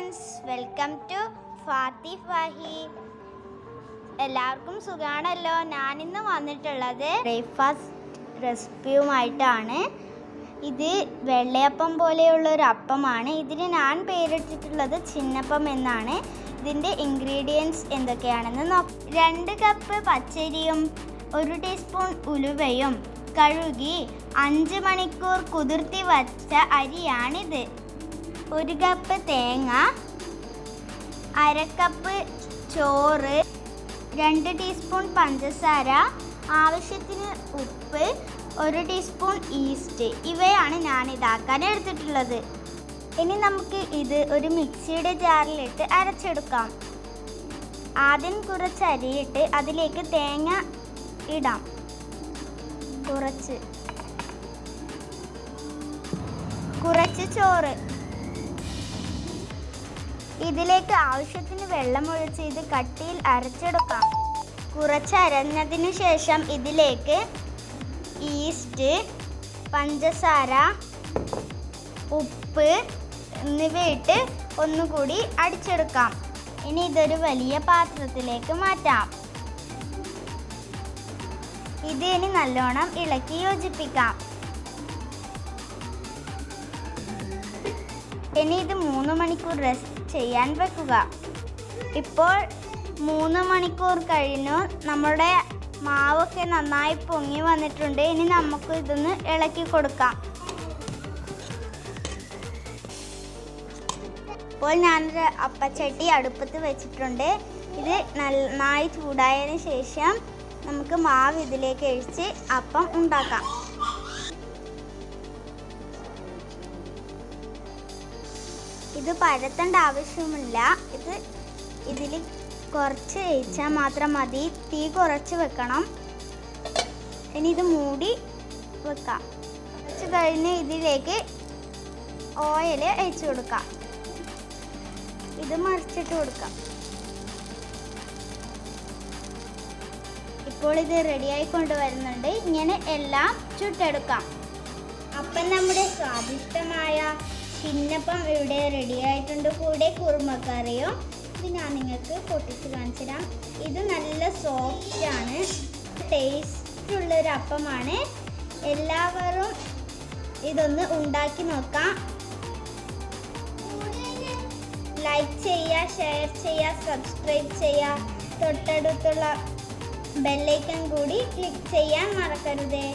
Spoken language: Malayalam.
Friends welcome to Fathi Fahi. എല്ലാവർക്കും സുഖാണല്ലോ? ഞാനിന്ന് വന്നിട്ടുള്ളത് ബ്രേക്ക്ഫാസ്റ്റ് റെസിപ്പിയുമായിട്ടാണ്. ഇത് വെള്ളയപ്പം പോലെയുള്ള ഒരു അപ്പമാണ്. ഇതിന് ഞാൻ പേരിട്ടിട്ടുള്ളത് ചിന്നപ്പം എന്നാണ്. ഇതിന്റെ ഇൻഗ്രീഡിയൻസ് എന്തൊക്കെയാണെന്ന് നോക്കാം രണ്ട് കപ്പ് പച്ചരിയും ഒരു ടീസ്പൂൺ ഉലുവയും കഴുകി അഞ്ച് മണിക്കൂർ കുതിർത്തി വച്ച അരിയാണിത്. ഒരു കപ്പ് തേങ്ങ അരക്കപ്പ് കപ്പ് ചോറ് രണ്ട് ടീസ്പൂൺ പഞ്ചസാര ആവശ്യത്തിന് ഉപ്പ് ഒരു ടീസ്പൂൺ ഈസ്റ്റ്. ഇവയാണ് ഞാൻ ഇതാക്കാൻ എടുത്തിട്ടുള്ളത്. ഇനി നമുക്ക് ഇത് ഒരു മിക്സിയുടെ ജാറിലിട്ട് അരച്ചെടുക്കാം. ആദ്യം കുറച്ച് അരിയിട്ട് അതിലേക്ക് തേങ്ങ ഇടാം. കുറച്ച്. കുറച്ച് ചോറ്. ഇതിലേക്ക് ആവശ്യത്തിന് വെള്ളം ഒഴിച്ച് ഇത് കട്ടിയിൽ അരച്ചെടുക്കാം. കുറച്ച് അരഞ്ഞതിന് ശേഷം ഇതിലേക്ക് ഈസ്റ്റ് പഞ്ചസാര ഉപ്പ് എന്നിവയിട്ട് ഒന്നുകൂടി അടിച്ചെടുക്കാം. ഇനി ഇതൊരു വലിയ പാത്രത്തിലേക്ക് മാറ്റാം. ഇത് ഇനി നല്ലോണം ഇളക്കി യോജിപ്പിക്കാം. ഇനി ഇത് മൂന്ന് മണിക്കൂർ റെസ്റ്റ് ചെയ്യാൻ വെക്കുക. ഇപ്പോൾ മൂന്ന് മണിക്കൂർ കഴിഞ്ഞു. നമ്മുടെ മാവൊക്കെ നന്നായി പൊങ്ങി വന്നിട്ടുണ്ട്. ഇനി നമുക്ക് ഇതൊന്ന് ഇളക്കി കൊടുക്കാം. ഇപ്പോൾ ഞാനൊരു അപ്പച്ചട്ടി അടുപ്പത്ത് വെച്ചിട്ടുണ്ട്. ഇത് നന്നായി ചൂടായതിന് ശേഷം നമുക്ക് മാവ് ഇതിലേക്ക് ഒഴിച്ച് അപ്പം ഉണ്ടാക്കാം. ഇത് പരത്തേണ്ട ആവശ്യമില്ല ഇത് ഇതിൽ കുറച്ച് വേവിച്ചാൽ മാത്രം മതി. തീ കുറച്ച് വെക്കണം. ഇനി ഇത് മൂടി വെക്കാം. കുറച്ച് കഴിഞ്ഞ് ഇതിലേക്ക് ഓയിൽ അഴിച്ചു കൊടുക്കാം. ഇത് മറിച്ചിട്ട് കൊടുക്കാം. ഇപ്പോൾ ഇത് റെഡിയായി കൊണ്ടുവരുന്നുണ്ട് ഇങ്ങനെ എല്ലാം ചുട്ടെടുക്കാം. അപ്പം നമ്മുടെ സ്വാദിഷ്ടമായ ചിന്നപ്പം ഇവിടെ റെഡി ആയിട്ടുണ്ട് കൂടെ കുറുമക്കറിയും. ഇത് ഞാൻ നിങ്ങൾക്ക് പൊട്ടിച്ച് കാണിച്ചു തരാം ഇത് നല്ല സോഫ്റ്റ് ആണ്. ടേസ്റ്റ് ഉള്ളൊരു അപ്പമാണ്. എല്ലാവരും ഇതൊന്ന് ഉണ്ടാക്കി നോക്കാം. ലൈക്ക് ചെയ്യുക ഷെയർ ചെയ്യുക സബ്സ്ക്രൈബ് ചെയ്യുക. തൊട്ടടുത്തുള്ള ബെല്ലൈക്കൺ കൂടി ക്ലിക്ക് ചെയ്യാൻ മറക്കരുതേ.